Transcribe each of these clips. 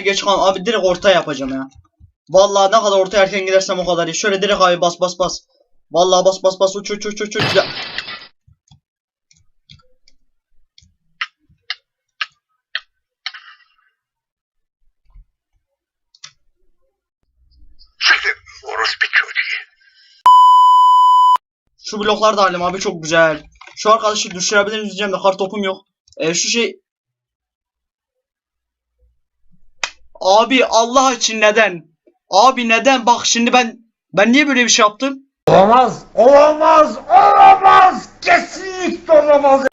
geç kal. Abi direkt orta yapacağım ya. Vallahi ne kadar orta erken gidersem o kadar iyi. Şöyle direkt abi bas bas bas. Vallahi bas bas bas uç uç uç uç uç. Ya. Şu bloklar da halim abi çok güzel. Şu arkadaşı düşürebilir miyiz diyeceğim de kar topum yok. E, şu şey... Abi Allah için neden? Abi neden? Bak şimdi ben... Ben niye böyle bir şey yaptım? Olamaz, olamaz, olamaz. Kesinlikle olamaz.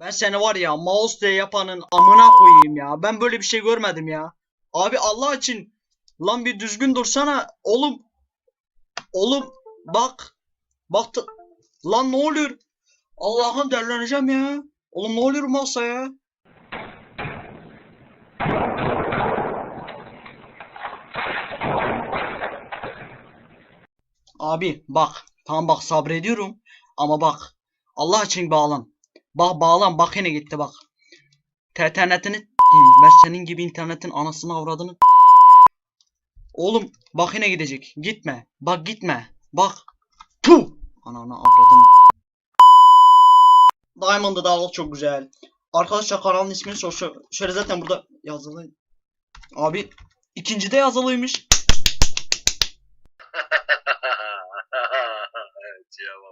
Ben seni var ya mouse diye yapanın amına koyayım ya. Ben böyle bir şey görmedim ya. Abi Allah için lan bir düzgün dursana. Oğlum. Oğlum bak. Bak lan ne oluyor? Allah'ım derleneceğim ya. Oğlum ne oluyor masa ya? Abi bak. Tamam bak sabrediyorum. Ama bak. Allah için bağlan. Bak bağlan bak yine gitti bak. İnternetini ben senin gibi internetin anasını avradını Oğlum bak yine gidecek. Gitme. Bak gitme. Bak. Puh. Ananı avradını. Diamond'ı da al çok güzel. Arkadaşlar kanalın ismini sor. Şö- Şöyle zaten burada yazılı. Abi ikinci de yazılıymış. Cevap